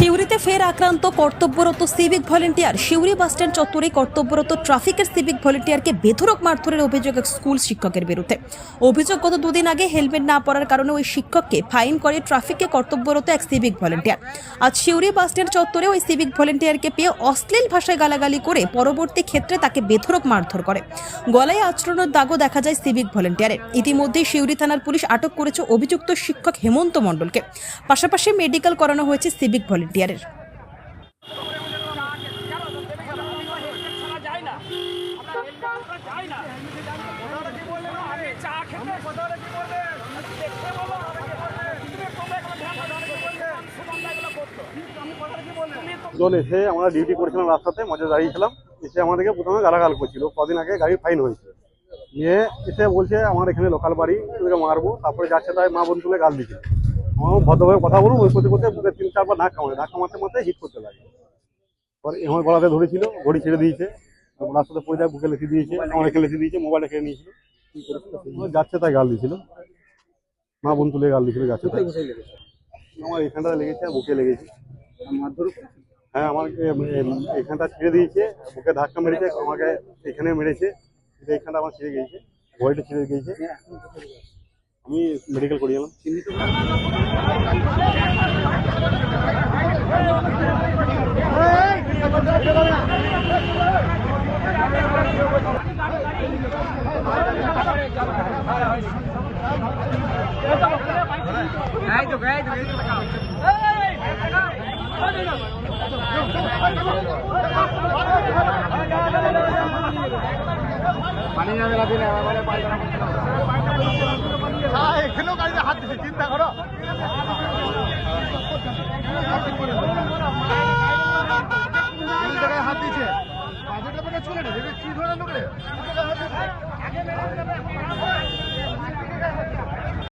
সিউড়িতে ফের আক্রান্ত কর্তব্যরত সিভিক ভলেন্টিয়ার সিউড়ি বাসস্ট্যান্ড চত্বরে কর্তব্যরত ট্রাফিকের সিভিক ভলেন্টিয়ারকে বেধরক মারধরের অভিযোগ এক স্কুল শিক্ষকের বিরুদ্ধে। অভিযোগ গত দুদিন আগে হেলমেট না পরার কারণে ওই শিক্ষককে ফাইন করে ট্রাফিকে কর্তব্যরত এক সিভিক ভলেন্টিয়ার আজ সিউড়ি বাসস্ট্যান্ড চত্বরে ওই সিভিক ভলেন্টিয়ারকে পেয়ে অশ্লীল ভাষায় গালাগালি করে পরবর্তী ক্ষেত্রে তাকে বেধরক মারধর করে। গলায় আচরণের দাগও দেখা যায় সিভিক ভলেন্টিয়ারের ইতিমধ্যেই সিউড়ি থানার পুলিশ আটক করেছে অভিযুক্ত শিক্ষক হেমন্ত মণ্ডলকে। পাশাপাশি মেডিকেল করানো হয়েছে সিভিক ভলেন্টিয়ারের তো জন এসে আমরা ডিউটি করেছিলাম রাস্তাতে, মজা দাঁড়িয়েছিলাম। এসে আমাদেরকে প্রথমে গালাগাল করছিল। কদিন আগে গাড়ি ফাইন হয়েছে। নিয়ে এসে বলছে, আমার এখানে লোকাল বাড়ি, তোদেরকে মারবো। তারপরে যাচ্ছে, তাই মা বোন তুলে গাল দিচ্ছে। ভদ্রভাবে কথা বলুন ওই করতে করতে বুকে তিন, চারবার ধাক্কা মারে। ধাক্কা মারতে মারতে হিট করতে লাগে। পরে আমার গলাতে ধরেছিল, ঘড়ি ছেড়ে দিয়েছে। তারপর রাস্তাতে পড়ে বুকে লিখে দিয়েছে আমার এখানে লিখে দিয়েছে মোবাইল খেয়ে নিয়েছিল। যাচ্ছে তাই গাল দিয়েছিল। মা বোন তুলে গাল দিয়েছিল যাচ্ছে তাই। আমার এখানটা লেগেছে, আর বুকে লেগেছে। হ্যাঁ এ- এখানটা ছিঁড়ে দিয়েছে, বুকে ধাক্কা মেরেছে, আমাকে এখানে মেরেছে। কিন্তু এইখানটা আমার ছিঁড়ে গিয়েছে বডিটা ছিঁড়ে গিয়েছে। আমি মেডিকেল করিয়ে এলাম এখানেও হ্যাঁ